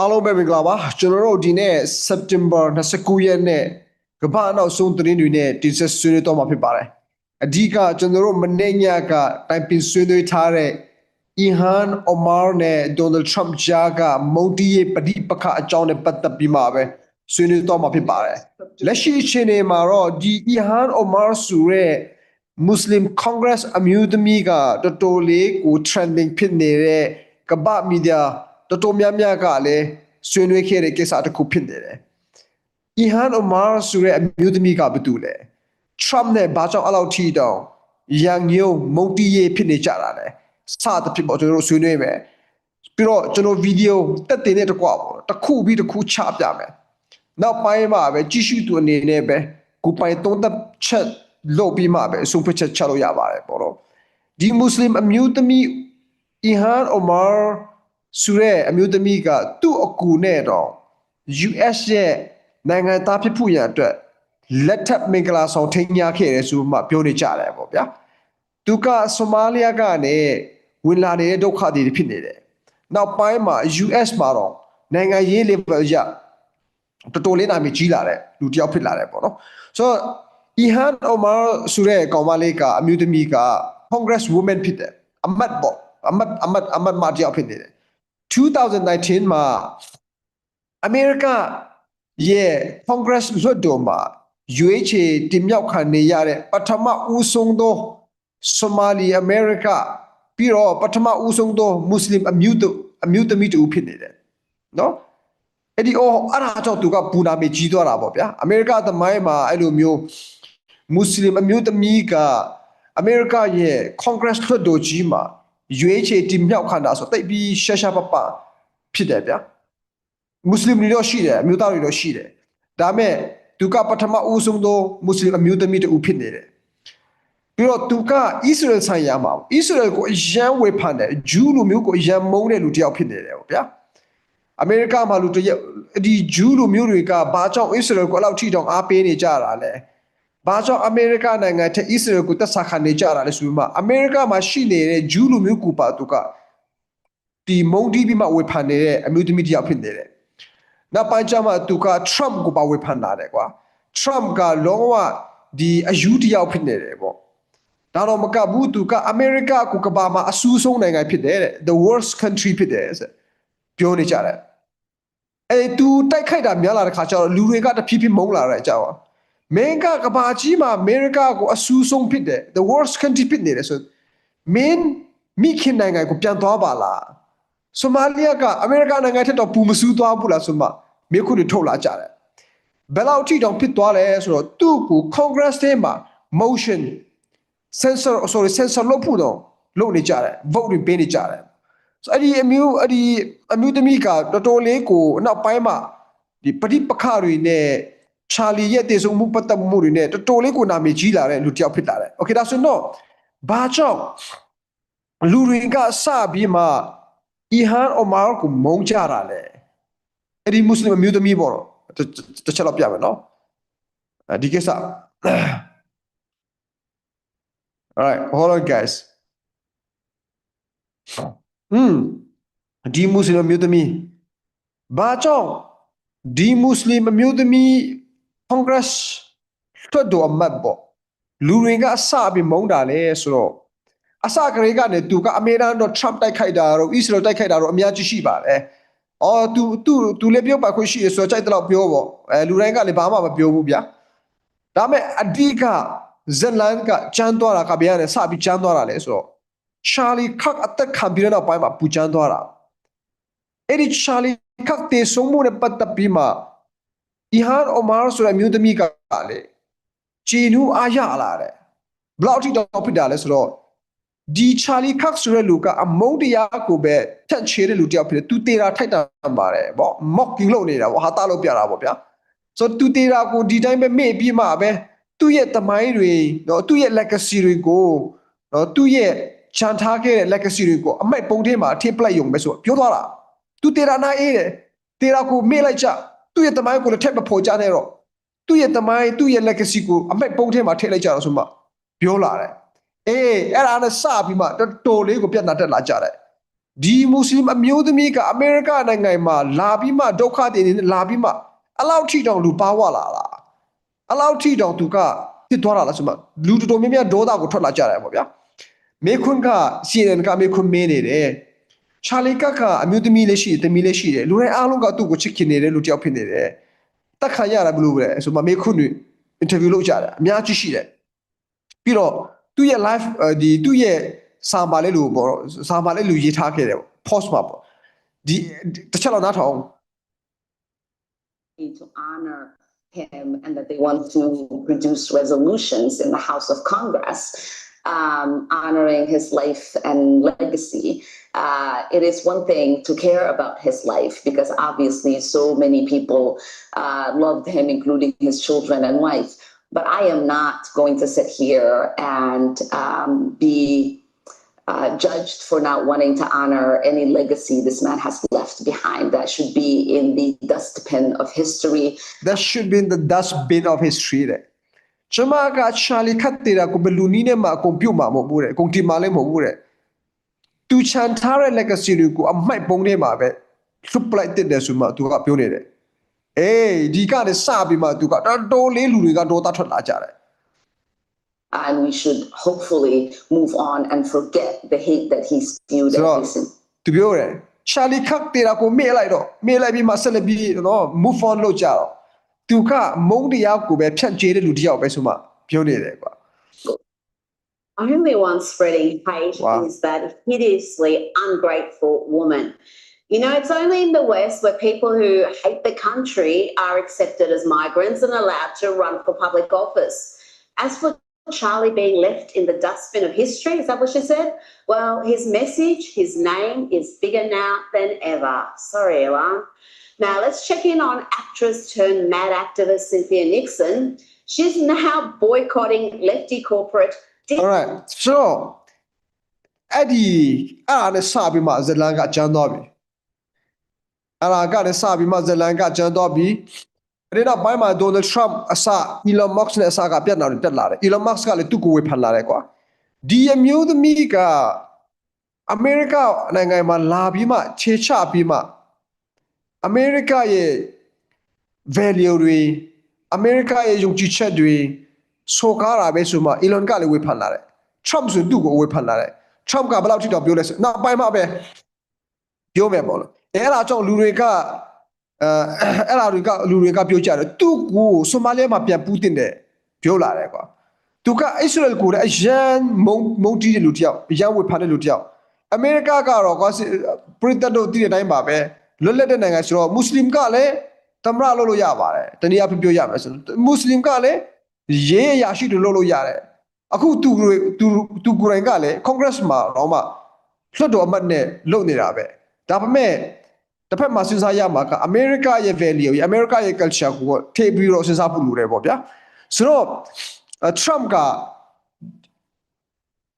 အားလုံးပဲမင်္ဂလာပါကျွန်တော်တို့ဒီနေ့ September 29ရက်နေ့ကမ္ဘာနောက်ဆုံးသတင်းတွေနဲ့တင်ဆက်ဆွေးနွေးတော့မှာဖြစ်ပါတယ်အဓိကကျွန်တော်တို့မနေ့ညကတိုင်ပင်ဆွေးနွေးထားတဲ့ Ihan Omar နဲ့ Donald Trump ကြားကမုန်တီးရဲ့ပဋိပက္ခအကြောင်းနဲ့ပတ်သက်ပြီးမှပဲဆွေးနွေးတော့မှာဖြစ်ပါတယ်လက်ရှိအချိန်တွေမှာတော့ဒီ Ihan Omar ဆိုတဲ့ Muslim Congress အမျိုးသမီးကတော်တော်လေးကို trending ဖြစ်နေတဲ့ကမ္ဘာမီဒီယာ တော်တော်များများကလည်းဆွေးနွေးခဲ့တဲ့ကိစ္စတစ်ခုဖြစ်နေတယ်။ Ihan Omar ဆိုတဲ့အမျိုးသမီးကဘာတူလဲ။ Trump နဲ့ဘာကြောင့်အဲ့လောက်ထိတောင်ရန်ညုံမုန်တီးရေးဖြစ်နေကြတာလဲ။စသဖြင့်ပေါ့ကျွန်တော်တို့ဆွေးနွေးမယ်။ပြီးတော့ကျွန်တော်ဗီဒီယိုတက်တင်တဲ့တကွာပေါ့တစ်ခုပြီးတစ်ခုချပြမယ်။နောက်ပိုင်းမှာပဲကြည့်ရှုသူအနေနဲ့ပဲကိုပိုင်သုံးသက်ချက်လုပ်ပြီးမှပဲအဆုံးဖြတ်ချက်ချလို့ရပါတယ်ပေါ့နော်ဒီမွတ်စလင်အမျိုးသမီးအီဟန်အိုမာ ဆိုတဲ့အမျိုးသမီးကသူ့အကူနဲ့တော့ US ရဲ့နိုင်ငံသားဖြစ်ဖို့ရန်အတွက်လက်ထပ်မင်္ဂလာဆောင်ထိန်းညာခဲ့တယ်ဆိုမှပြောနေကြတယ်ပေါ့ဗျာသူကဆိုမာလီယာကနေဝင်လာနေတဲ့ဒုက္ခတွေဖြစ်နေတယ်နောက်ပိုင်းမှာ US မှာတော့နိုင်ငံရေး level ရတော်တော်လေးနာမည်ကြီးလာတဲ့လူတစ်ယောက်ဖြစ်လာတယ်ပေါ့နော်ဆိုတော့ Ihan Omar ဆိုတဲ့ကောင်မလေးကအမျိုးသမီးက Congress woman ဖြစ်တယ်အမတ်ပေါ့အမတ်အမတ်အမတ်မတယောက်ဖြစ်နေတယ် 2019မှာအမေရိကရဲ့ Congress လွှတ်တော်မှာ UHA တင်မြောက်ခံနေရတဲ့ပထမဦးဆုံးသောဆိုမာလီအမေရိကပြီးတော့ပထမဦးဆုံးသောမွတ်စလင်အမျိုးသူအမျိုးသမီးတူဖြစ်နေတယ်နော်အဲ့ဒီအော်အဲ့ဒါကြောင့်သူကပူနာမည်ကြီးသွားတာပေါ့ဗျာအမေရိကသမိုင်းမှာအဲ့လိုမျိုးမွတ်စလင်အမျိုးသမီးကအမေရိကရဲ့ Congress လွှတ်တော်ကြီးမှာ ရွေးချယ်တင်မြောက်ခံတာဆိုတိတ်ပြီးရှာရှာပပဖြစ်တယ်ဗျာမွတ်စလင်တွေတော့ရှိတယ်အမျိုးသားတွေတော့ရှိတယ်ဒါမဲ့သူကပထမဦးဆုံးသောမွတ်စလင်အမျိုးသမီးတူဖြစ်နေတယ်ပြီးတော့သူကဣသရေလဆိုင်ရာမှာဣသရေလကိုအယံဝေဖန်တယ်ဂျူးလူမျိုးကိုအယံမုန်းတဲ့လူတစ်ယောက်ဖြစ်နေတယ်ဗျာအမေရိကမှာလူတယောက်ဒီဂျူးလူမျိုးတွေကဘာကြောင့်ဣသရေလကိုအဲ့လောက်ထိတောင်အားပေးနေကြတာလဲ ဘာကြောင့်အမေရိကနိုင်ငံထက်ဣသရေလကိုတက်ဆာခံနေကြတာလဲဆိုပြီးမှအမေရိကမှာရှိနေတဲ့ဂျူးလူမျိုးကူပါသူကဒီမုန်းတီးပြီးမှဝေဖန်နေတဲ့အမျိုးသမီးတစ်ယောက်ဖြစ်နေတယ်နောက်ပိုင်းကျမှသူက Trump ကိုပါဝေဖန်လာတယ်ကွာ Trump ကလုံးဝဒီအယူတစ်ယောက်ဖြစ်နေတယ်ပေါ့ဒါတော့မကဘူးသူကအမေရိကကိုကဘာမှာအဆူဆုံးနိုင်ငံဖြစ်တယ်တဲ့ the worst country ဖြစ်တယ်ဆိုပြောနေကြတယ်အဲသူတိုက်ခိုက်တာများလာတဲ့ခါကျတော့လူတွေကတဖြည်းဖြည်းမုန်းလာတဲ့အကြောင်း မင်းကကဘာကြီးမှာအမေရိကကိုအဆူဆုံးဖြစ်တယ် the worst country ဖြစ်နေတယ်ဆိုမင်းမိခင်နိုင်ငံကိုပြန်သွားပါလားဆိုမာလီယာကအမေရိကနိုင်ငံထက်တော့ပူမဆူးသွားဘူးလားဆိုမှမြေခုတွေထုတ်လာကြတယ်ဘယ်လောက်ထိတောင်ဖြစ်သွားလဲဆိုတော့သူ့ကို Congress ထဲမှာ motion censor sorry censor လုပ်ဖို့တော့လုပ်နေကြတယ် vote တွေပေးနေကြတယ်ဆိုအဲ့ဒီအမျိုးအဲ့ဒီအမျိုးသမီးကတော်တော်လေးကိုနောက်ပိုင်းမှာဒီပဋိပက္ခတွေနဲ့ ချာလီရဲ့တည်ဆုံမှုပတ်သက်မှုတွေနဲ့တော်တော်လေးကိုနာမည်ကြီးလာတဲ့လူတစ်ယောက်ဖြစ်လာတယ်။ Okay ဒါဆိုရင်တော့ဘာကြောင့်လူတွေကစပြီးမှအီဟန်အိုမာကိုမုန်းကြတာလဲ။အဲ့ဒီမွတ်စလင်အမျိုးသမီးပေါ့နော်။တစ်ချက်တော့ပြမယ်နော်။အဲဒီကိစ္စ All right, hold on guys. อืมဒီမွတ်စလင်အမျိုးသမီးဘာကြောင့်ဒီမွတ်စလင်အမျိုးသမီး Congress တွတ်တော်အမတ်ပေါ့လူတွေကအစပြီးမုန်းတာလေဆိုတော့အစကလေးကနေသူကအမေရိကန်တော့ Trump တိုက်ခိုက်တာတော့ Israel တိုက်ခိုက်တာတော့အများကြီးရှိပါတယ်။အော် तू तू तू လည်းပြောပါခွင့်ရှိရဆိုတော့ကြိုက်တော့ပြောပေါ့။အဲလူတိုင်းကလည်းဘာမှမပြောဘူးဗျာ။ဒါမဲ့အဓိကဇလန်ကကျန်းသွားတာကဗျာနဲ့စပြီးကျန်းသွားတာလေဆိုတော့ Charlie Kirk အသက်ခံပြီးတဲ့နောက်ပိုင်းမှာပူကျန်းသွားတာ။အဲ့ဒီ Charlie Kirk တေဆုံးမှုနဲ့ပတ်သက်ပြီးမှ Ihan Omar ဆိုတဲ့မြို့သမီးကလေဂျီနူအားရလာတယ်ဘလောက်ထိတော့ဖြစ်တာလဲဆိုတော့ဒီချာလီခက်ဆိုတဲ့လူကအမုန်းတရားကိုပဲထက်ချေတဲ့လူတယောက်ဖြစ်တယ်သူတေတာထိုက်တာပါတယ်ဗော mocking လုပ်နေတာဗောဟာတာလို့ပြတာဗောဗျာဆိုတော့သူတေတာကိုဒီတိုင်းပဲမေ့ပြီးမှပဲသူ့ရဲ့တမိုင်းတွေနော်သူ့ရဲ့ legacy တွေကိုနော်သူ့ရဲ့ချန်ထားခဲ့တဲ့ legacy တွေကိုအမိုက်ပုံထဲမှာထည့်ပလိုက်ရုံပဲဆိုပြောသွားတာသူတေတာနာအေးတယ်တေတာကိုမေ့လိုက်ကြ သူ့ရဲ့တမိုင်းကိုလည်းထည့်မဖို့ကြနဲ့တော့သူ့ရဲ့တမိုင်းသူ့ရဲ့ legacy ကိုအမိုက်ပုံထဲမှာထည့်လိုက်ကြတော့ဆိုမှပြောလာတယ်အေးအဲ့ဒါနဲ့စပြီးမှတော်တော်လေးကိုပြတ်နာတက်လာကြတယ်ဒီမွတ်စလင်အမျိုးသမီးကအမေရိကနိုင်ငံမှာလာပြီးမှဒုက္ခတွေနေလာပြီးမှအလောက်ထိတောင်လူပါဝလာလားအလောက်ထိတောင်သူကဖြစ်သွားတာလားဆိုမှလူတော်တော်များများဒေါသကိုထွက်လာကြတယ်ပေါ့ဗျာမေခွန်းက CNN ကမေခွန်းမင်းနေတယ် ချာလီကကအမျိုးသမီးလေးရှိတယ်သမီးလေးရှိတယ်လူတိုင်းအားလုံးကသူ့ကိုချစ်ခင်နေတယ်လူတယောက်ဖြစ်နေတယ်တက်ခံရတာဘယ်လိုပဲဆိုမှမေခွန်းတွေ interview လုပ်ကြတယ်အများကြီးရှိတယ်ပြီးတော့သူ့ရဲ့ live အဲ့ဒီသူ့ရဲ့စာပါလေးလို့ပေါ့စာပါလေးလို့ရေးထားခဲ့တယ်ပေါ့ post မှာပေါ့ဒီတစ်ချက်တော့နားထောင်အောင် to honor him and that they want to produce resolutions in the House of Congress um, honoring his life and legacy. Uh, it is one thing to care about his life because obviously so many people uh, loved him, including his children and wife. But I am not going to sit here and um, be uh, judged for not wanting to honor any legacy this man has left behind. That should be in the dustbin of history. that should be in the dustbin of history တဲ့ကျမကချာလီခတ်တေတာကိုဘယ်လူနီးနဲ့မှအကုန်ပြုတ်မှာမဟုတ်ဘူးတဲ့အကုန်တီမာလည်းမဟုတ်ဘူးတဲ့ သူချန်ထားတဲ့ legacy တွေကိုအမိုက်ပုံထဲမှာပဲလွတ်ပလိုက်တဲ့တယ်ဆိုမှသူကပြောနေတယ်အေးဒီကနေစပြီးမှသူကတော်တော်လေးလူတွေကဒေါသထွက်လာကြတယ် And we should hopefully move on and forget the hate that he spewed So- every single သူပြောတယ်ချာလီခတ်တေတာကိုမေ့လိုက်တော့မေ့လိုက်ပြီးမှဆက်လက်ပြီးနော် move on လုပ်ကြတော့သူကမုန်းတရားကိုပဲဖြန့်ကျဲတဲ့လူတစ်ယောက်ပဲဆိုမှပြောနေတယ်ကွာ only one spreading hate Wow. is that hideously ungrateful woman. You know, it's only in the West where people who hate the country are accepted as migrants and allowed to run for public office. As for Charlie being left in the dustbin of history, is that what she said? Well, his message, his name is bigger now than ever. Sorry, Elan. Now let's check in on actress turned mad activist Cynthia Nixon. She's now boycotting lefty corporate alright ဆိုတော့အဲ့ဒီအဲ့ဒါနဲ့စပြီးမှဇလန်ကကျန်းသွားပြီအဲ့ဒါကလည်းစပြီးမှဇလန်ကကျန်းသွားပြီအဲ့ဒါဘိုင်းမှာ Donald Trump အစ Elon Musk နဲ့အစကပြတ်လာတယ်တက်လာတယ် Elon Musk ကလည်းသူ့ကိုဝေဖန်လာတယ်ကွာဒီအမျိုးသမီးကအမေရိကနိုင်ငံမှာလာပြီးမှခြေချပြီးမှအမေရိကရဲ့ value တွေအမေရိကရဲ့ယုံကြည်ချက်တွေ ဆိုကားတာပဲဆိုမှ Elon ကလည်းဝေဖန်လာတယ် Trump ဆိုသူ့ကိုဝေဖန်လာတယ် Trump ကဘယ်လောက်ထိတော့ပြောလဲဆိုနောက်ပိုင်းမှာပဲပြောမယ်ပေါ့လို့အဲအဲ့ဒါကြောင့်လူတွေကအဲအဲ့ဒါတွေကလူတွေကပြောကြတယ်သူ့ကိုဆိုမာလီယာမှာပြန်ပူးတင်တယ်ပြောလာတယ်ကွာသူကအစ္စရေးကိုလည်းအရန်မုံမုံတီးတဲ့လူတစ်ယောက်အရန်ဝေဖန်တဲ့လူတစ်ယောက်အမေရိကကတော့ကွာပရိသတ်တို့တည်တဲ့အတိုင်းပါပဲလွတ်လပ်တဲ့နိုင်ငံဆိုတော့မွတ်စလင်ကလည်းသမရလုပ်လို့ရပါတယ်တနည်းအားဖြင့်ပြောရမယ်ဆိုတော့မွတ်စလင်ကလည်း ရေးအရာရှိတွေလုပ်လို့ရတယ်အခုသူတွေသူသူကိုယ်တိုင်ကလည်း Congress မှာတော့မှလွှတ်တော်အမတ်နဲ့လုပ်နေတာပဲဒါပေမဲ့တစ်ဖက်မှာစဉ်းစားရမှာကအမေရိကရဲ့ value ရဲ့အမေရိကရဲ့ culture ကိုထိပ်ပြီးတော့စဉ်းစားဖို့လိုတယ်ပေါ့ဗျာဆိုတော့အဲ Trump က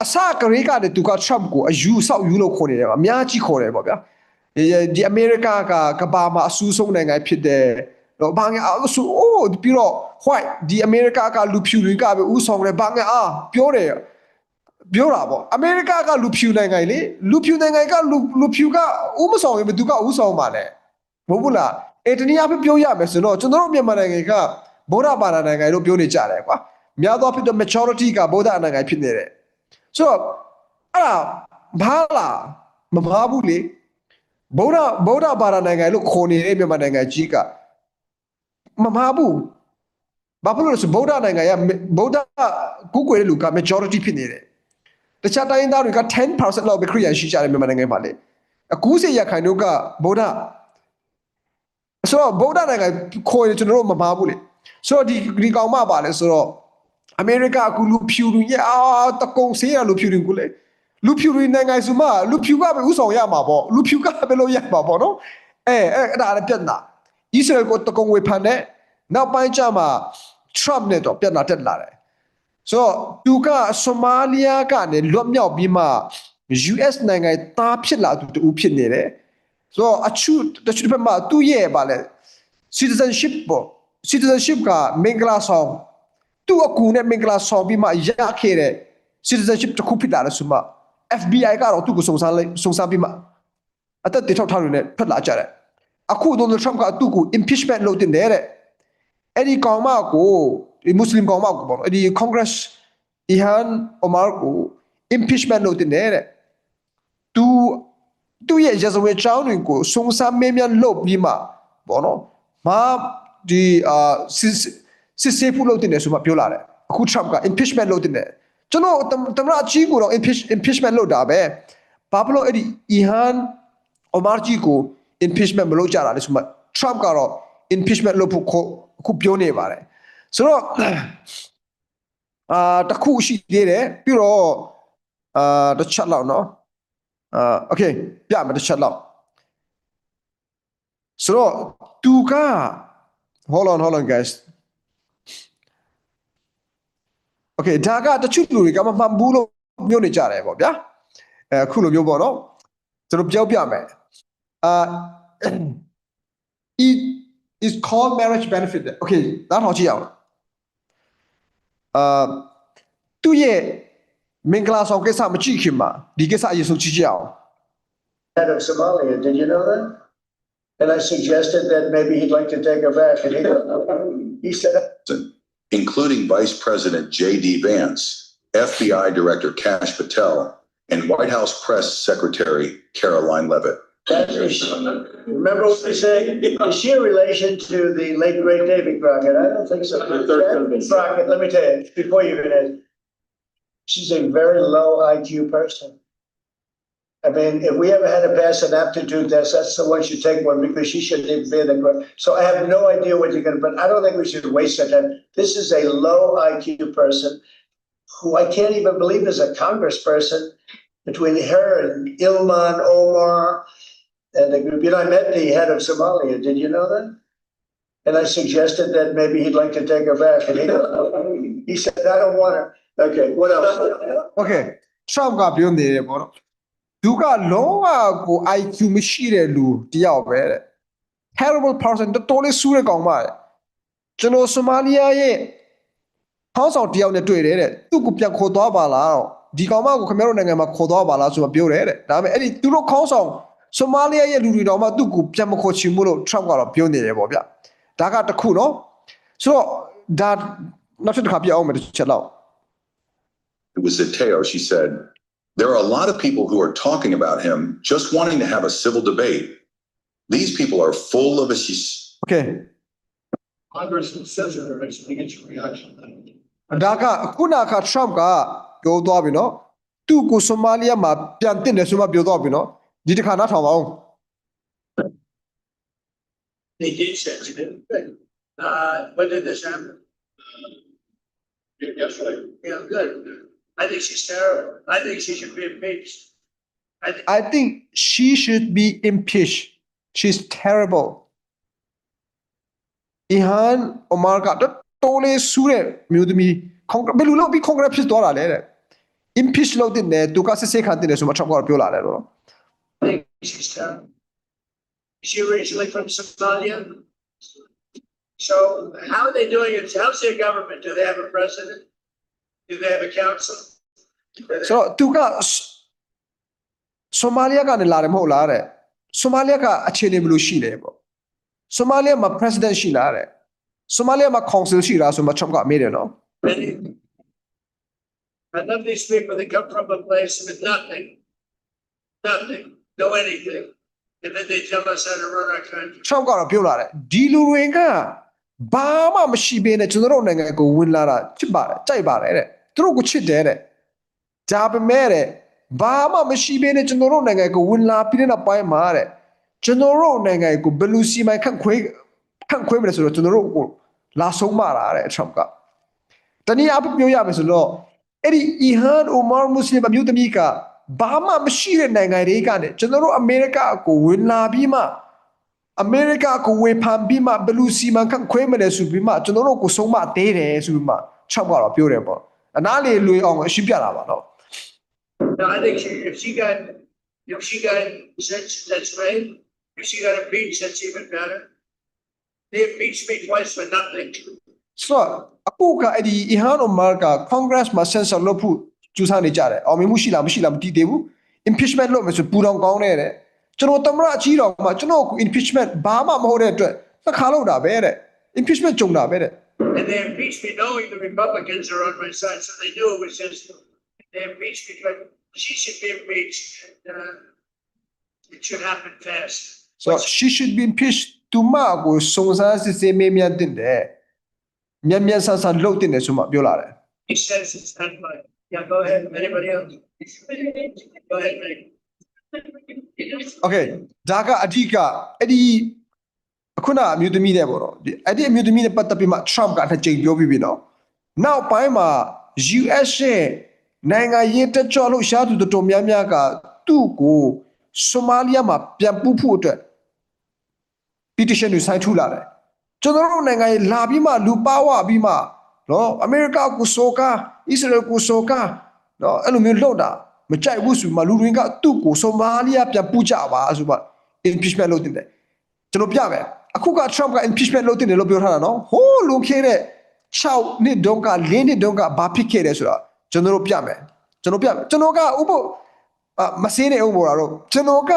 အစကရေကတည်းကသူက Trump ကိုအယူဆောက်ယူလို့ခေါ်နေတယ်ကအများကြီးခေါ်တယ်ပေါ့ဗျာဒီဒီအမေရိကကကဘာမှာအဆူဆုံးနိုင်ငံဖြစ်တယ် တော့ဘာငယ်အဆူအိုးပြီးတော့ white ဒီအမေရိကကလူဖြူတွေကပဲဥဆောင်တယ်ဘာငယ်အာပြောတယ်ပြောတာပေါ့အမေရိကကလူဖြူနိုင်ငံလေလူဖြူနိုင်ငံကလူလူဖြူကဥမဆောင်ရင်ဘယ်သူကဥဆောင်ပါလဲမဟုတ်ဘူးလားအဲတနည်းအားဖြင့်ပြောရမယ်ဆိုတော့ကျွန်တော်တို့မြန်မာနိုင်ငံကဗုဒ္ဓဘာသာနိုင်ငံလို့ပြောနေကြတယ်ကွာများသောအားဖြင့် majority ကဗုဒ္ဓနိုင်ငံဖြစ်နေတယ်ဆိုတော့အဲ့ဒါဘာလားမမားဘူးလေဗုဒ္ဓဗုဒ္ဓဘာသာနိုင်ငံလို့ခေါ်နေတဲ့မြန်မာနိုင်ငံကြီးက မမားဘူးဘာဖြစ်လို့လဲဆိုဗုဒ္ဓနိုင်ငံကဗုဒ္ဓကူကွယ်တဲ့လူက majority ဖြစ်နေတယ်တခြားတိုင်းရင်းသားတွေက10%လောက်ပဲခရိယန်ရှိကြတယ်မြန်မာနိုင်ငံမှာလေအခုစေရခိုင်တို့ကဗုဒ္ဓဆိုတော့ဗုဒ္ဓနိုင်ငံခေါ်ရင်ကျွန်တော်တို့မမားဘူးလေဆိုတော့ဒီဒီကောင်မပါလဲဆိုတော့အမေရိကအခုလူဖြူတွေရဲ့အာတကုံဆေးရလူဖြူတွေကိုလေလူဖြူတွေနိုင်ငံစုမှာလူဖြူကပဲဥဆောင်ရမှာပေါ့လူဖြူကပဲလို့ရမှာပေါ့နော်အဲအဲအဲ့ဒါလည်းပြတ်နာ ဣသရေလကိုတကုံဝေဖန်တဲ့နောက်ပိုင်းကျမှ Trump နဲ့တော့ပြတ်နာတက်လာတယ်ဆိုတော့သူကဆိုမာလီယာကနေလွတ်မြောက်ပြီးမှ US နိုင်ငံသားဖြစ်လာသူတူဖြစ်နေတယ်ဆိုတော့အချူတချူဘက်မှာသူ့ရဲ့ဗာလဲ citizenship ပေါ့ citizenship ကမင်္ဂလာဆောင်သူ့အကူနဲ့မင်္ဂလာဆောင်ပြီးမှရခဲ့တဲ့ citizenship တစ်ခုဖြစ်လာတယ်ဆိုမှ FBI ကတော့သူ့ကိုစုံစမ်းလိုက်စုံစမ်းပြီးမှအသက်တေထောက်ထားတွေနဲ့ဖက်လာကြတယ် အခုဒေါ်နယ်ထရမ့်ကသူ့ကို impeachment လုပ်တင်တယ်တဲ့အဲ့ဒီကောင်မကိုဒီမွတ်စလင်ကောင်မကိုပေါ့နော်အဲ့ဒီ Congress အီဟန်အိုမာကို impeachment လုပ်တင်တယ်တဲ့သူသူ့ရဲ့ရဇဝဲချောင်းတွေကိုစုံစမ်းမေးမြန်းလုပ်ပြီးမှပေါ့နော်မာဒီအာစစ်စစ်ဆေးဖို့လုပ်တင်တယ်ဆိုမှပြောလာတယ်အခု Trump က impeachment လုပ်တင်တယ်ကျွန်တော်တမရအကြီးကိုတော့ impeach- impeachment လုပ်တာပဲဘာဖြစ်လို့အဲ့ဒီအီဟန်အိုမာကြီးကို impeachment မလုပ်ကြတာလဲဆိုမှ Trump ကတော့ impeachment လုပ်ဖို့ခေါ်အခုပြောနေပါတယ်ဆိုတော့ အာတစ်ခုရှိသေးတယ်ပြီးတော့အာတစ်ချက်လောက်နော်အာโอเคပြမယ်တစ်ချက်လောက်ဆိုတော့သူက hold on hold on guys okay ဒါကတချို့လူတွေကမမှန်ဘူးလို့မျိုးနေကြတယ်ပေါ့ဗျာအဲအခုလိုမျိုးပေါ့နော်ကျွန်တော်ပြောပြမယ် အာ it is called marriage benefit okay ဒါတော့ကြည့်အောင်အာသူ့ရဲ့မင်္ဂလာဆောင်ကိစ္စမကြည့်ခင်မှာဒီကိစ္စအရင်ဆုံးကြည့်ကြအောင် head of Somalia. Did you know that? And I suggested that maybe he'd like to take her back. And he, he said, including Vice President J.D. Vance, FBI Director Kash Patel, and White House Press Secretary Caroline Levitt. That is, remember what they say? Is she a relation to the late great David Crockett? I don't think so. David Crockett, let me tell you, before you even ask, she's a very low IQ person. I mean, if we ever had to pass an aptitude test, that's the one should take one because she shouldn't even be in the group. So I have no idea what you're gonna, but I don't think we should waste our time. This is a low IQ person who I can't even believe is a congressperson between her and Ilman Omar and the group. You know, I met the head of Somalia. Did you know that? And I suggested that maybe he'd like to take her back. And he, he said, I don't want her. Okay, what else? okay Trump ကပြောနေတယ်ပေါ့နော်သူကလုံးဝကို IQ မရှိတဲ့လူတယောက်ပဲတဲ့ terrible person တော်တော်လေးဆူးတဲ့ကောင်မတဲ့ကျွန်တော်ဆိုမာလီယာရဲ့ခေါင်းဆောင်တယောက်နဲ့တွေ့တယ်တဲ့သူ့ကိုပြန်ခေါ်သွားပါလားတော့ဒီကောင်မကိုခင်ဗျားတို့နိုင်ငံမှာခေါ်သွားပါလားဆိုတော့ပြောတယ်တဲ့ဒါပေမဲ့အဲ့ဒီသူတို့ခေါင်းဆောင် ဆိုမာလီယာရဲ့လူတွေတော့မှသူ့ကိုပြန်မခေါ်ချင်ဘူးလို့ Trump ကတော့ပြောနေတယ်ပေါ့ဗျဒါကတစ်ခုနော်ဆိုတော့ဒါနောက်တစ်ခါပြအောင်မယ်တစ်ချက်လောက် It was Zateo. She said, There are a lot of people who are talking about him just wanting to have a civil debate. These people are full of a. okay Congress says it, makes a big reaction. ဒါကခုနက Trump ကပြောသွားပြီနော်သူ့ကိုဆိုမာလီယာမှာပြန်တင်တယ်ဆိုမှပြောသွားပြီနော် ဒီတစ်ခါနားထောင်ပါဦး They did say it. Uh, when did this happen? Yesterday. Yeah, good. I think she's terrible. I think she should be impeached. I think. I think she should be impeached she's terrible Ihan Omar ကတော်တော်လေးဆူးတဲ့မျိုးသမီး Congress ဘယ်လိုလုပ်ပြီး Congress ဖြစ်သွားတာလဲတဲ့ impeach လုပ်တဲ့နဲ့သူကစစ်ဆေးခံတဲ့ဆိုမှ Trump ကပြောလာတယ်နော် I think she's terrible. Is she originally from Somalia? So how are they doing it? How's their government? Do they have a president? Do they have a council? Do they- ဆိုတော့သူကဆိုမာလီယာကနေလာတယ်မဟုတ်လားတဲ့ဆိုမာလီယာကအခြေအနေဘယ်လိုရှိလဲပေါ့ဆိုမာလီယာမှာ president ရှိလားတဲ့ဆိုမာလီယာမှာ council ရှိလားဆိုမှ Trump ကအမေးတယ်နော် Many. I love these people that come from a place with nothing. Nothing, no anything. And then they tell us how to run our country. Trump ကတော့ပြောလာတယ်ဒီလူတွေကဘာမှမရှိဘဲနဲ့ကျွန်တော်တို့နိုင်ငံကိုဝင်လာတာချစ်ပါတယ်ကြိုက်ပါတယ်တဲ့သူတို့ကိုချစ်တယ်တဲ့ဒါပေမဲ့တဲ့ဘာမှမရှိဘဲနဲ့ကျွန်တော်တို့နိုင်ငံကိုဝင်လာပြီးတဲ့နောက်ပိုင်းမှာတဲ့ကျွန်တော်တို့နိုင်ငံကိုဘယ်လိုစီမံခန့်ခွဲခန့်ခွဲမလဲဆိုတော့ကျွန်တော်တို့ကိုလာဆုံးမတာတဲ့ Trump ကတနည်းအားဖြင့်ပြောရမယ်ဆိုတော့အဲ့ဒီအီဟန်အိုမာမွတ်စလင်အမျိုးသမီးက ဘာမှမရှိတဲ့နိုင်ငံတွေကနေကျွန်တော်တို့အမေရိကကိုဝင်လာပြီးမှအမေရိကကိုဝေဖန်ပြီးမှဘယ်လူစီမံခန့်ခွဲမလဲဆိုပြီးမှကျွန်တော်တို့ကိုဆုံးမသေးတယ်ဆိုပြီးမှချက်ကတော့ပြောတယ်ပေါ့အနားလေလွေအောင်အရှိပြတာပါတော့ Now, I think she, if she got, if she got, that's, that's right. If she got impeached, that's even better. They impeached me twice for nothing. ဆိုတော့အခုကအဲ့ဒီအီဟန်အိုမာက Congress မှာ censor လုပ်ဖို့ ကြိုးစားနေကြတယ်အောင်မြင်မှုရှိလားမရှိလားမသိသေးဘူး impeachment လုပ်မယ်ဆိုပူတောင်ကောင်းနေတယ်ကျွန်တော်သမရအကြီးတော်မှာကျွန်တော်ကို impeachment ဘာမှမဟုတ်တဲ့အတွက်တစ်ခါလောက်တာပဲတဲ့ impeachment ကြုံတာပဲတဲ့ And they impeached me knowing the Republicans are on my side, so they knew it was just, they impeached me, but she should be impeached. and, Uh, it should happen fast. so she should be impeached သူမကိုစုံစမ်းစစ်ဆေးမေးမြန်းတင်တယ်မြန်မြန်ဆန်ဆန်လုပ်တင်တယ်ဆိုမှပြောလာတယ် He says it's not mine. Yeah, go ahead. Anybody else? Go ahead, Mike. Okay ဒါကအဓိကအဲ့ဒီအခုနအမျိုးသမီးနဲ့ပေါ့နော်ဒီအဲ့ဒီအမျိုးသမီးနဲ့ပတ်သက်ပြီးမှ Trump ကတစ်ချိန်ပြောပြီးပြီနော်နောက်ပိုင်းမှာ US ရဲ့နိုင်ငံရေးတက်ကြွလို့ရှားသူတော်တော်များများကသူ့ကိုဆိုမာလီယာမှာပြန်ပူးဖို့အတွက် petition တွေဆိုင်ထူလာတယ်ကျွန်တော်တို့နိုင်ငံရေးလာပြီးမှလူပါဝပြီးမှနော်အမေရိကကိုဆိုကာ အစ္စရေးကိုဆိုကာနော်အဲ့လိုမျိုးလှုပ်တာမကြိုက်ဘူးဆိုမှလူတွေကသူ့ကိုဆိုမာလီယာပြန်ပူးကြပါဆိုမှ impeachment လုပ်တင်တယ်ကျွန်တော်ပြမယ်အခုက Trump က impeachment လုပ်တင်တယ်လို့ပြောထားတာနော်ဟိုးလုံခဲ့တဲ့6နှစ်တုန်းက4နှစ်တုန်းကဘာဖြစ်ခဲ့လဲဆိုတာကျွန်တော်တို့ပြမယ်ကျွန်တော်ပြမယ်ကျွန်တော်ကဥပအာမစင်းနေဦးပေါ်တာတော့ကျွန်တော်က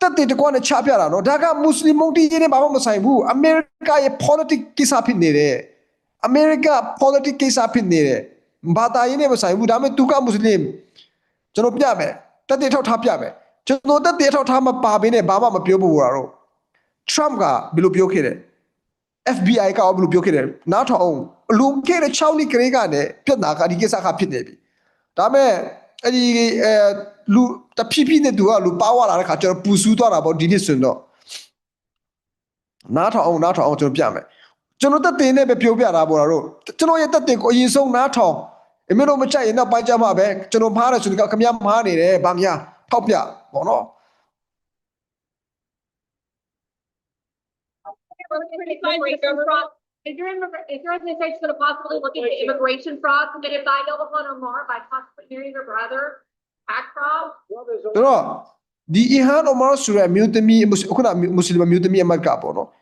တက်တဲ့တကွာနဲ့ချပြတာနော်ဒါကမွတ်စလင်မုန်တီးနဲ့ဘာမှမဆိုင်ဘူးအမေရိကရဲ့ politics ကိစ္စဖြစ်နေတယ်အမေရိက politics ကိစ္စဖြစ်နေတယ် ဘာသာရေးနဲ့မဆိုင်ဘူးဒါပေမဲ့သူကမွတ်စလင်ကျွန်တော်ပြမယ်တက်တဲ့ထောက်ထားပြမယ်ကျွန်တော်တက်တဲ့ထောက်ထားမပါဘဲနဲ့ဘာမှမပြောဘူးပေါ်တာတော့ Trump ကဘယ်လိုပြောခဲ့တယ် FBI ကဘယ်လိုပြောခဲ့တယ်နားထောင်အောင်အလုံးခဲ့တဲ့6နှစ်ကလေးကလည်းပြဿနာကဒီကိစ္စကဖြစ်နေပြီဒါပေမဲ့အဲ့ဒီအဲလူတဖြည်းဖြည်းနဲ့သူကလူပါဝါလာတဲ့ခါကျတော့ပူဆူးသွားတာပေါ့ဒီနေ့ဆိုရင်တော့နားထောင်အောင်နားထောင်အောင်ကျွန်တော်ပြမယ် ကျွန်တော်တက်တင်နဲ့ပဲပြောပြတာပေါ့တော့ကျွန်တော်ရဲ့တက်တင်ကိုအရင်ဆုံးနားထောင်အမေတို့မကြိုက်ရင်တော့ပိုင်းကြမှာပဲကျွန်တော်မှားတယ်ဆိုတော့ခမရမှားနေတယ်ဗာများထောက်ပြပေါ့နော် Immigration fraud. Is your immigration, is your organization gonna possibly look into immigration fraud committed by Ilhan Omar by possibly marrying her brother? Tax fraud? ဆိုတော့ဒီအီဟန်အိုမာဆိုတဲ့အမျိုးသမီးမွတ်အခုနမွတ်စလင်အမျိုးသမီးအမတ်ကပေါ့နော် if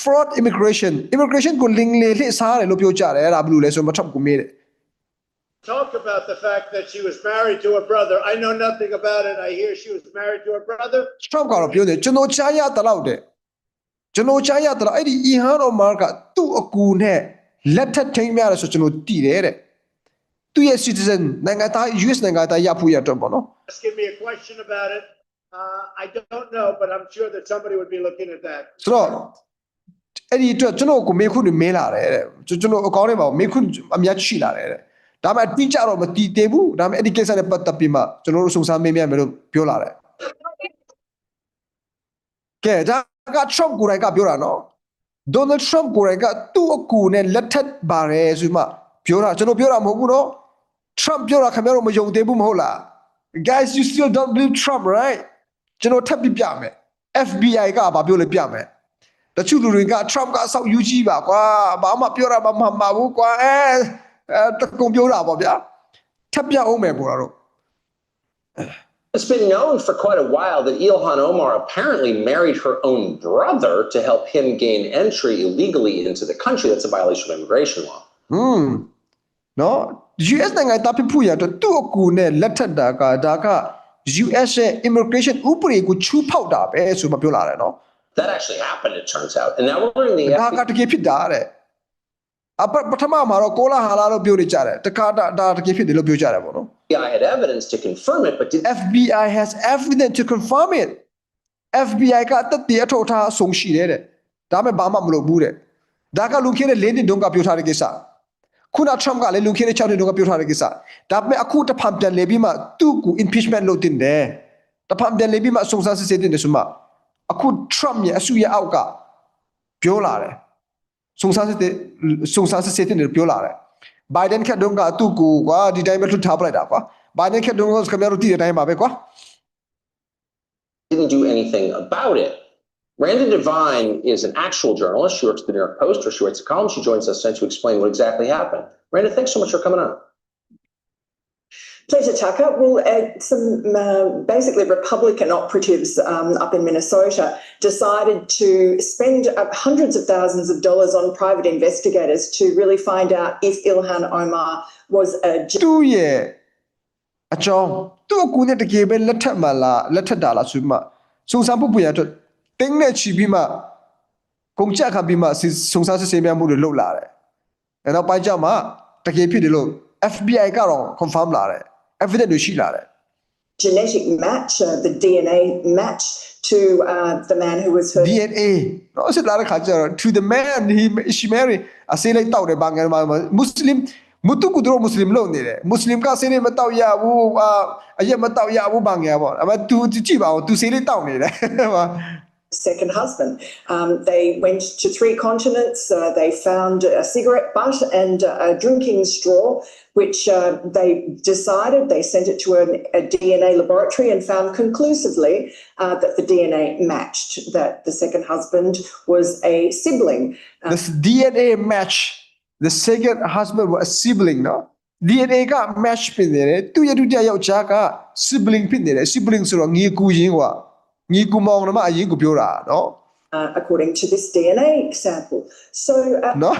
fraud immigration immigration ကို link လေလှစ်စားတယ်လို့ပြောကြတယ်အဲ့ဒါဘယ်လိုလဲဆိုတော့မထပ်ကိုမေးတယ် Talk about the fact that she was married to her brother. I know nothing about it. I hear she was married to her brother. Trump ကတော့ပြောတယ်ကျွန်တော်ချားရတလောက်တဲ့ကျွန်တော်ချားရတလောက်အဲ့ဒီအီဟန်အိုမာကသူ့အကူနဲ့လက်ထပ်ထိမ်းမြတယ်ဆိုကျွန်တော်တည်တယ်တဲ့သူ့ရဲ့ citizen နိုင်ငံသား US နိုင်ငံသားရဖို့ရတော့ပေါ့နော် Asking me a question about it. Uh, I don't know, but I'm sure that somebody would be looking at that. ဆိုတော့ အဲ့ဒီအတွက်ကျွန်တော်ကိုမေးခွန်းတွေမေးလာတယ်တဲ့ကျွန်ကျွန်တော်အကောင့်ထဲမှာမေးခွန်းအများကြီးရှိလာတယ်တဲ့ဒါပေမဲ့အတိအကျတော့မတည်သေးဘူးဒါပေမဲ့အဲ့ဒီကိစ္စနဲ့ပတ်သက်ပြီးမှကျွန်တော်တို့စုံစမ်းမေးမြန်းမယ်လို့ပြောလာတယ်ကဲဒါက Trump ကိုယ်တိုင်ကပြောတာနော် Donald Trump ကိုယ်တိုင်ကသူ့အကူနဲ့လက်ထပ်ပါတယ်ဆိုမှပြောတာကျွန်တော်ပြောတာမဟုတ်ဘူးနော် Trump ပြောတာခင်ဗျားတို့မယုံသေးဘူးမဟုတ်လား guys you still don't believe Trump right ကျွန်တော်ထပ်ပြီးပြမယ် FBI ကဘာပြောလဲပြမယ် တချို့လူတွေက Trump ကအဆောက်ယူကြီးပါကွာဘာမှပြောတာမမှန်ပါဘူးကွာအဲအဲတကုံပြောတာပေါ့ဗျာထပ်ပြအောင်မယ်ပေါ့တော့ It's been known for quite a while that Ilhan Omar apparently married her own brother to help him gain entry illegally into the country. That's a violation of immigration law. ဟွန်းနော် US နိုင်ငံသားဖြစ်ဖို့ရတော့သူ့အကူနဲ့လက်ထပ်တာကဒါက US ရဲ့ immigration ဥပဒေကိုချူးဖောက်တာပဲဆိုမှပြောလာတယ်နော် That actually happened, it turns out. And now we're learning the ဒါက FBI တကယ်ဖြစ်တာတဲ့အပပထမမှာတော့ကိုလာဟာလာလို့ပြောနေကြတယ်တခါဒါဒါတကယ်ဖြစ်တယ်လို့ပြောကြတယ်ပေါ့နော် had evidence to confirm it, but did FBI has evidence to confirm it FBI ကတက်တည်အထောက်အထားအဆုံးရှိတယ်တဲ့ဒါပေမဲ့ဘာမှမလုပ်ဘူးတဲ့ဒါကလူခင်းတဲ့၄နှစ်တုန်းကပြောထားတဲ့ကိစ္စခုန Trump ကလည်းလူခင်းတဲ့6နှစ်တုန်းကပြောထားတဲ့ကိစ္စဒါပေမဲ့အခုတစ်ဖန်ပြန်လေပြီးမှသူ့ကို impeachment လုပ်တင်တယ်တစ်ဖန်ပြန်လေပြီးမှစုံစမ်းစစ်ဆေးတင်တယ်ဆိုမှ အခု Trump ရဲ့အစုရဲ့အောက်ကပြောလာတယ်စုံစမ်းစစ်ဆေးစုံစမ်းစစ်ဆေးတင်တယ်ပြောလာတယ် Biden ခက်တုန်းကသူ့ကိုကွာဒီတိုင်းပဲထွတ်ထားပလိုက်တာကွာ Biden ခက်တုန်းကခင်ဗျားတို့တည်တဲ့အတိုင်းပါပဲကွာ didn't do anything about it. Randa Devine is an actual journalist. She works at the New York Post, where she writes a column. She joins us tonight to explain what exactly happened. Randa, thanks so much for coming on. Pleasure, Tucker. Well, uh, some uh, basically Republican operatives um, up in Minnesota decided to spend uh, hundreds of thousands of dollars on private investigators to really find out if Ilhan Omar was a သူ့ရဲ့အကြောင်းသူ့အကူနဲ့တကယ်ပဲလက်ထက်မှလားလက်ထက်တာလားဆိုမှ စုံစမ်းဖို့ပြန်အတွက်တင်းနဲ့ချီပြီးမှကုန်ကြခံပြီးမှစီစုံစမ်းစစ်ဆေးများမှုတွေလုပ်လာတယ်အဲနောက်ပိုင်းကျမှတကယ်ဖြစ်တယ်လို့ FBI ကတော့ confirm လာတယ် Evidence တွေရှိလာတယ် genetic match, uh, the DNA match to uh, the man who was her DNA နော်ဆက်လာတဲ့ခါကျတော့ to the man he she marry အစေးလိုက်တောက်တယ်ဘာငယ်မှာမွတ်စလင်မတူကူတို့မွတ်စလင်လို့နေတယ်မွတ်စလင်ကစေးလေးမတောက်ရဘူးအာအရက်မတောက်ရဘူးဘာငယ်ပေါ့အမ तू ကြည့်ပါဦး तू စေးလေးတောက်နေတယ်ဟာ second husband. Um, they went to three continents. Uh, they found a cigarette butt and uh, a drinking straw, which uh, they decided they sent it to a, a DNA laboratory and found conclusively uh, that the DNA matched that the second husband was a sibling. the DNA match the second husband was a sibling နော် DNA က match ဖြစ်နေတယ်သူ့ရဲ့ဒုတိယယောက်ျားက sibling ဖြစ်နေတယ် sibling ဆိုတော့ညီကူရင်းကွာ ညီကူမောင်နှမအရင်ကိုပြောတာနော် Uh, according to this DNA sample. So, uh, နော်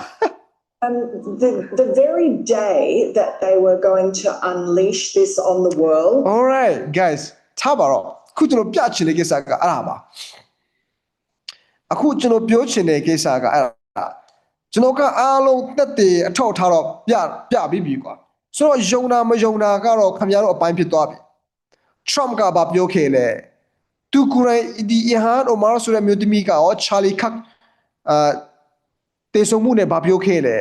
um, the, the very day that they were going to unleash this on the world, all right guys ထားပါတော့အခုကျွန်တော်ပြချင်တဲ့ကိစ္စကအဲ့ဒါပါအခုကျွန်တော်ပြောချင်တဲ့ကိစ္စကအဲ့ဒါကျွန်တော်ကအားလုံးတက်တည်အထောက်ထားတော့ပြပြပြီးပြီကွာဆိုတော့ယုံတာမယုံတာကတော့ခင်ဗျားတို့အပိုင်းဖြစ်သွားပြီ Trump ကဘာပြောခဲ့လဲ သူကိုယ်တိုင်ဒီအဟန်အိုမာဆိုတဲ့မြို့သမီးကရော Charlie Kirk အာတေဆုံမှုနဲ့ဘာပြောခဲ့လဲ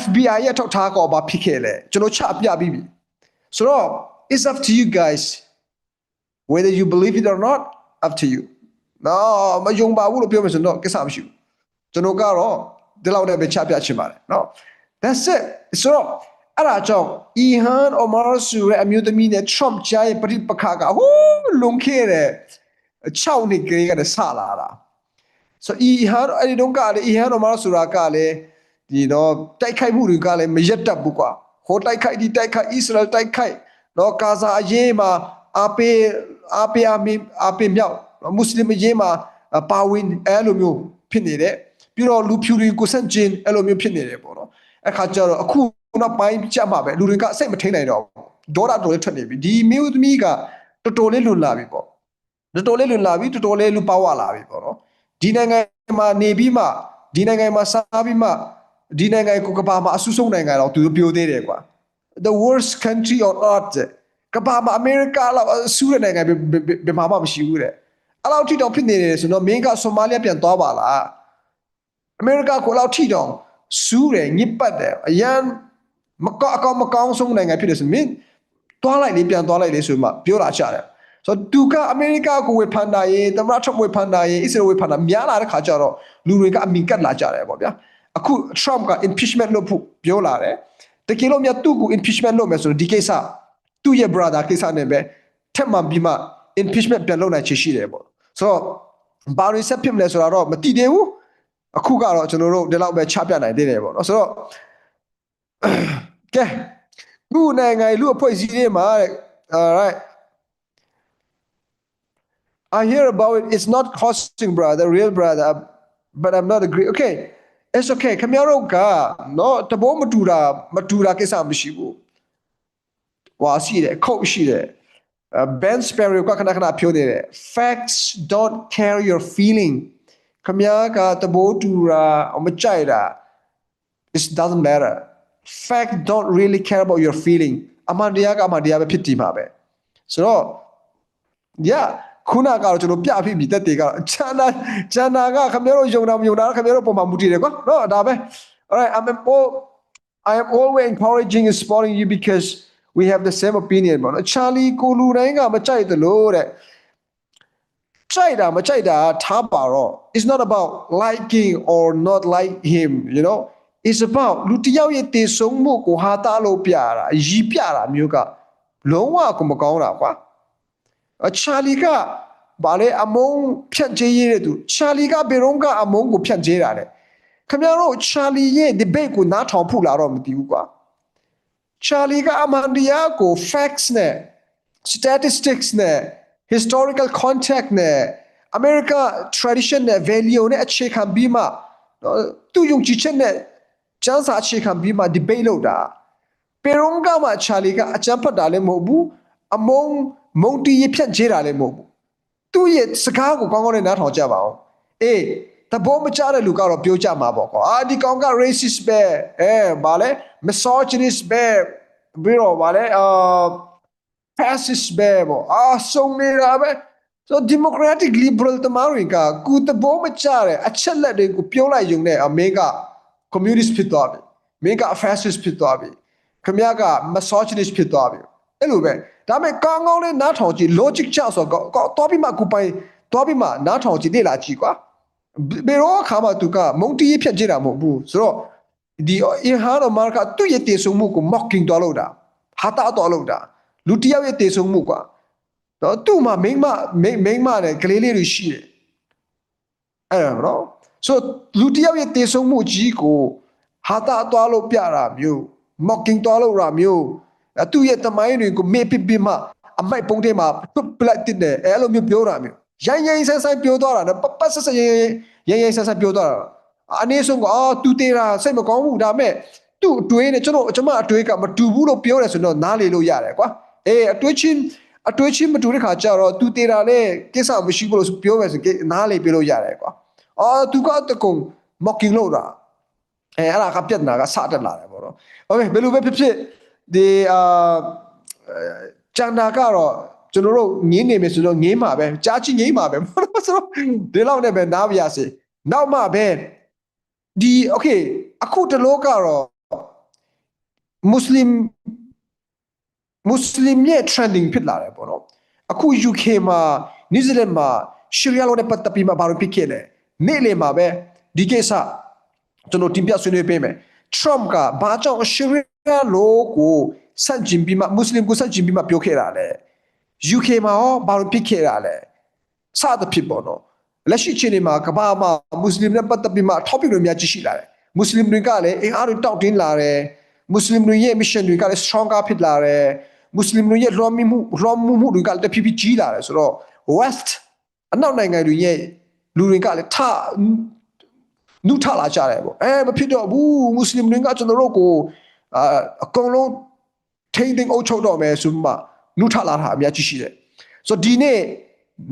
FBI ရဲ့ထောက်ထားကောဘာဖြစ်ခဲ့လဲကျွန်တော်ချပြပြီးပြီဆိုတော့ it's up to you guys whether you believe it or not up to you နော်မယုံပါဘူးလို့ပြောမယ်ဆိုတော့ကိစ္စမရှိဘူးကျွန်တော်ကတော့ဒီလောက်နဲ့ပဲချပြချင်ပါတယ်နော် that's it ဆိုတော့ အဲ့ဒါကြောင့် Ihan Omar ဆိုတဲ့အမျိုးသမီးနဲ့ Trump ကြားရဲ့ပဋိပက္ခကဟိုးလွန်ခဲ့တဲ့6နှစ်ကလေးကတည်းကစလာတာ so Ihan အဲ့ဒီတော့ကလေ Ihan Omar ဆိုတာကလည်းဒီတော့တိုက်ခိုက်မှုတွေကလည်းမရက်တတ်ဘူးကွာဟိုတိုက်ခိုက်ဒီတိုက်ခိုက် Israel တိုက်ခိုက်တော့ဂါဇာအရေးမှာအပေအပေအမီအပေမြောက်မွတ်စလင်အရေးမှာပါဝင်အဲ့လိုမျိုးဖြစ်နေတယ်ပြီးတော့လူဖြူတွေကိုဆန့်ကျင်အဲ့လိုမျိုးဖြစ်နေတယ်ပေါ့နော် အခါကျတော့အခုနောက်ပိုင်းကြက်မှာပဲလူတွေကစိတ်မထိန်နိုင်တော့ဘူးဒေါ်လာတော်လေးထွက်နေပြီဒီမျိုးသမီးကတော်တော်လေးလွန်လာပြီပေါ့တော်တော်လေးလွန်လာပြီတော်တော်လေးလူပါဝလာပြီပေါ့နော်ဒီနိုင်ငံမှာနေပြီးမှဒီနိုင်ငံမှာစားပြီးမှဒီနိုင်ငံကိုကဘာမှာအဆူဆုံးနိုင်ငံတော့သူတို့ပြောသေးတယ်ကွာ the worst country on earth ကဘာမှာအမေရိကလောက်အဆူတဲ့နိုင်ငံဘယ်ဘယ်ဘယ်မှာမှမရှိဘူးတဲ့အဲ့လောက်ထိတောင်ဖြစ်နေတယ်ဆိုတော့မင်းကဆိုမာလီယာပြန်သွားပါလားအမေရိကကိုအဲ့လောက်ထိတော င်ဆူးတယ်ညစ်ပတ်တယ်အရန်မကောက်အကောင်မကောင်းဆုံးနိုင်ငံဖြစ်တယ်ဆိုမင်းသွားလိုက်လေပြန်သွားလိုက်လေဆိုမှပြောတာချတယ်ဆိုတော့သူကအမေရိကကိုဝေဖန်တာရေသမ္မတထရမ့်ဝေဖန်တာရေအစ္စရေးဝေဖန်တာများလာတဲ့ခါကျတော့လူတွေကအမင်ကတ်လာကြတယ်ပေါ့ဗျာအခု Trump က impeachment လုပ်ဖို့ပြောလာတယ်တကယ်လို့မြတ်သူ့ကို impeachment လုပ်မယ်ဆိုတော့ဒီကိစ္စသူ့ရဲ့ brother ကိစ္စနဲ့ပဲထက်မှန်ပြီးမှ impeachment ပြန်လုပ်နိုင်ချေရှိတယ်ပေါ့ဆိုတော့ဘာတွေဆက်ဖြစ်မလဲဆိုတာတော့မတည်သေးဘူး အခုကတော့ကျွန်တော်တို့ဒီလောက်ပဲချပြနိုင်သေးတယ်ပေါ့နော်ဆိုတော့ကဲလူနိုင်ငံလူအဖွဲ့အစည်းတွေမှာတဲ့ alright I hear about it it's not costing brother real brother but I'm not agree okay it's okay ခင်ဗျားတို့ကနော်တဘောမတူတာမတူတာကိစ္စမရှိဘူးဟွာရှိတယ်ခုတ်ရှိတယ် uh, Ben Sparrow ကခဏခဏပြောနေတယ် facts don't carry your feeling ခင်ဗျားကတဘောတူတာမကြိုက်တာ it doesn't matter fact don't really care about your feeling အမှန်တရားကအမှန်တရားပဲဖြစ်တည်မှာပဲဆိုတော့ yeah ခုနကတော့ကျွန်တော်ပြပြပြီတက်တေကတော့ချန်နာချန်နာကခင်ဗျားတို့ယုံတာမယုံတာခင်ဗျားတို့ပုံမှန်မူတည်တယ်ကွာနော်ဒါပဲ alright I'm all I am always encouraging and supporting you because we have the same opinion ပေါ့နော် Charlie ကိုလူတိုင်းကမကြိုက်သလိုတဲ့ ကြိုက်တာမကြိုက်တာထားပါတော့ it's not about liking or not like him you know it's about လူတစ်ယောက်ရဲ့တည်ဆုံမှုကိုဟာတာလို့ပြတာရည်ပြတာမျိုးကလုံးဝကိုမကောင်းတာကွာအချာလီကဘာလဲအမုန်းဖြန့်ကျဲရတဲ့သူချာလီကဘယ်တော့ကအမုန်းကိုဖြန့်ကျဲတာလဲခင်ဗျားတို့ချာလီရဲ့ debate ကိုနားထောင်ဖို့လာတော့မသိဘူးကွာချာလီကအမှန်တရားကို facts နဲ့ statistics နဲ့ historical context နဲ့ America tradition နဲ့ value နဲ့အခြေခံပြီးမှနော်သူယုံကြည်ချက်နဲ့ကျန်းစာအခြေခံပြီးမှ debate လုပ်တာပေရုံကမှချာလီကအကြမ်းဖက်တာလည်းမဟုတ်ဘူးအမုံမုံတီးရဖြန့်ချေးတာလည်းမဟုတ်ဘူးသူ့ရဲ့စကားကိုကောင်းကောင်းနဲ့နားထောင်ကြပါအောင်အေးတဘောမကြတဲ့လူကတော့ပြောကြမှာပေါ့ကွာအာဒီကောင်က racist ပဲအဲဗာလဲ misogynist ပဲပြီးတော့ဗာလဲအာ fascist ပဲပေါ့အာစုံနေတာပဲ so democratic liberal တမားတွေကကုတဘောမကြတဲ့အချက်လက်တွေကိုပြောလိုက်ရုံနဲ့အမေက communist ဖြစ်သွားပြီမင်းက fascist ဖြစ်သွားပြီခမရက misogynist ဖြစ်သွားပြီအဲ့လိုပဲဒါပေမဲ့ကောင်းကောင်းလေးနားထောင်ကြည့် logic ချဆိုတော့ကောတော့ပြီးမှကိုပိုင်တော့ပြီးမှနားထောင်ကြည့်လေ့လာကြည့်ကွာဘယ်တော့ခါမှသူကမုန်တီးဖြတ်ကြည့်တာမဟုတ်ဘူးဆိုတော့ဒီအင်ဟာတော့မာကသူ့ရဲ့တည်ဆုံမှုကို mocking တော်လို့တာဟာတာတော်လို့တာ လူတစ်ယောက်ရဲ့တည်ဆုံမှုကွာတော့သူ့မှာမိန်းမမိန်းမိန်းမနဲ့ကလေးလေးတွေရှိတယ်အဲ့ဒါနော်ဆိုလူတစ်ယောက်ရဲ့တည်ဆုံမှုကြီးကိုဟာတာတော်လို့ပြတာမျိုး mocking တော်လို့တာမျိုးအဲ့သူ့ရဲ့တမိုင်းတွေကိုမေ့ပစ်ပစ်မှအမိုက်ပုံးထဲမှာပပလက်တစ်တယ်အဲ့လိုမျိုးပြောတာမျိုးရိုင်းရိုင်းဆန်းဆန်းပြောသွားတာနော်ပပဆက်ဆက်ရိုင်းရိုင်းရိုင်းဆန်းဆန်းပြောသွားတာအနည်းဆုံးကအာသူတေးတာစိတ်မကောင်းဘူးဒါပေမဲ့သူ့အတွေးနဲ့ကျွန်တော်ကျွန်မအတွေးကမတူဘူးလို့ပြောတယ်ဆိုတော့နားလေလို့ရတယ်ကွာ အေးအတွေးချင်းအတွေးချင်းမတူတဲ့ခါကျတော့သူတေးတာနဲ့ကိစ္စမရှိဘူးလို့ပြောမယ်ဆိုရင်နားလေပြလို့ရတယ်ကွာအာသူကတကုံ mocking လုပ်တာ အဲအဲ့ဒါကပြဿနာကစတက်လာတယ်ပေါ့နော်โอเคဘယ်လိုပဲဖြစ်ဖြစ်ဒီအာကျန်တာကတော့ကျွန်တော်တို့ငင်းနေမယ်ဆိုတော့ငင်းမှာပဲကြားချင်းငင်းမှာပဲပေါ့နော်ဆိုတော့ဒီလောက်နဲ့ပဲနားပြရစီနောက်မှပဲဒီโอเคအခုတလို့ကတော့မွတ်စလင် မွတ်စလင်ရဲ့ trending ဖြစ်လာတယ်ပေါ့နော်အခု UK မှာ New Zealand မှာ Sharia law နဲ့ပတ်သက်ပြီးမှဘာလို့ဖြစ်ခဲ့လဲနေ့လေမှာပဲဒီကိစ္စကျွန်တော်တင်ပြဆွေးနွေးပေးမယ် Trump ကဘာကြောင့် Sharia law ကိုစန့်ကျင်ပြီးမှမွတ်စလင်ကိုစန့်ကျင်ပြီးမှပြောခဲ့တာလဲ UK မှာရောဘာလို့ဖြစ်ခဲ့တာလဲစသဖြင့်ပေါ့နော်လက်ရှိအချိန်ဒီမှာကမ္ဘာမှာမွတ်စလင်နဲ့ပတ်သက်ပြီးမှ topic တွေများကြီးရှိလာတယ်မွတ်စလင်တွေကလည်းအင်အားတွေတောက်တင်းလာတယ်မွတ်စလင်တွေရဲ့ mission တွေကလည်း stronger ဖြစ်လာတယ် မွတ်စလင်တွေရဲ့လွန်မှုလွန်မှုမှုတွေကလည်းတဖြည်းဖြည်းကြီးလာတယ်ဆိုတော့ west အနောက်နိုင်ငံတွေရဲ့လူတွေကလည်းထနုထလာကြတယ်ပေါ့အဲမဖြစ်တော့ဘူးမွတ်စလင်တွေကကျွန်တော်တို့ကိုအာအကုန်လုံးထိမ့်သိမ်းအုပ်ချုပ်တော့မယ်ဆိုမှနုထလာတာအများကြီးရှိတယ်ဆိုတော့ဒီနေ့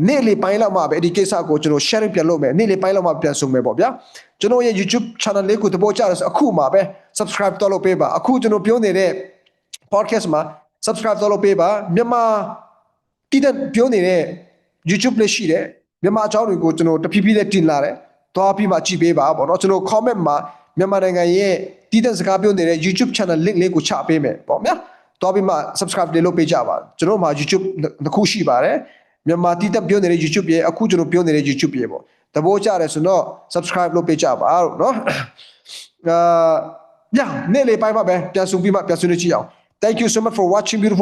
နေ့လေပိုင်းလောက်မှပဲဒီကိစ္စကိုကျွန်တော် sharing ပြန်လုပ်မယ်နေ့လေပိုင်းလောက်မှပြန်ဆုံမယ်ပေါ့ဗျာကျွန်တော်ရဲ့ YouTube channel လေးကိုသဘောကျတယ်ဆိုအခုမှပဲ subscribe တော့လုပ်ပေးပါအခုကျွန်တော်ပြောနေတဲ့ podcast မှာ subscribe တော့လုပ်ပေးပါမြန်မာတည်တဲ့ပြောနေတဲ့ YouTube လေးရှိတယ်မြန်မာအကြောင်းတွေကိုကျွန်တော်တဖြည်းဖြည်းနဲ့တင်လာတယ်သွားပြီးမှကြည့်ပေးပါပေါ့နော်ကျွန်တော် comment မှာမြန်မာနိုင်ငံရဲ့တည်တဲ့စကားပြောနေတဲ့ YouTube channel link လေးကိုချပေးမယ်ပေါ့ဗျာသွားပြီးမှ subscribe လေးလုပ်ပေးကြပါကျွန်တော်မှာ YouTube တစ်ခုရှိပါတယ်မြန်မာတည်တဲ့ပြောနေတဲ့ YouTube ရဲ့အခုကျွန်တော်ပြောနေတဲ့ YouTube ရဲ့ပေါ့သဘောကျတယ်ဆိုတော့ subscribe လုပ်ပေးကြပါလို့နော်အာညနေ့လေးပိုင်းမှာပဲပြန်ဆုံပြီးမှပြန်ဆွေးနွေးကြည့်အောင် Thank you so much for watching beautiful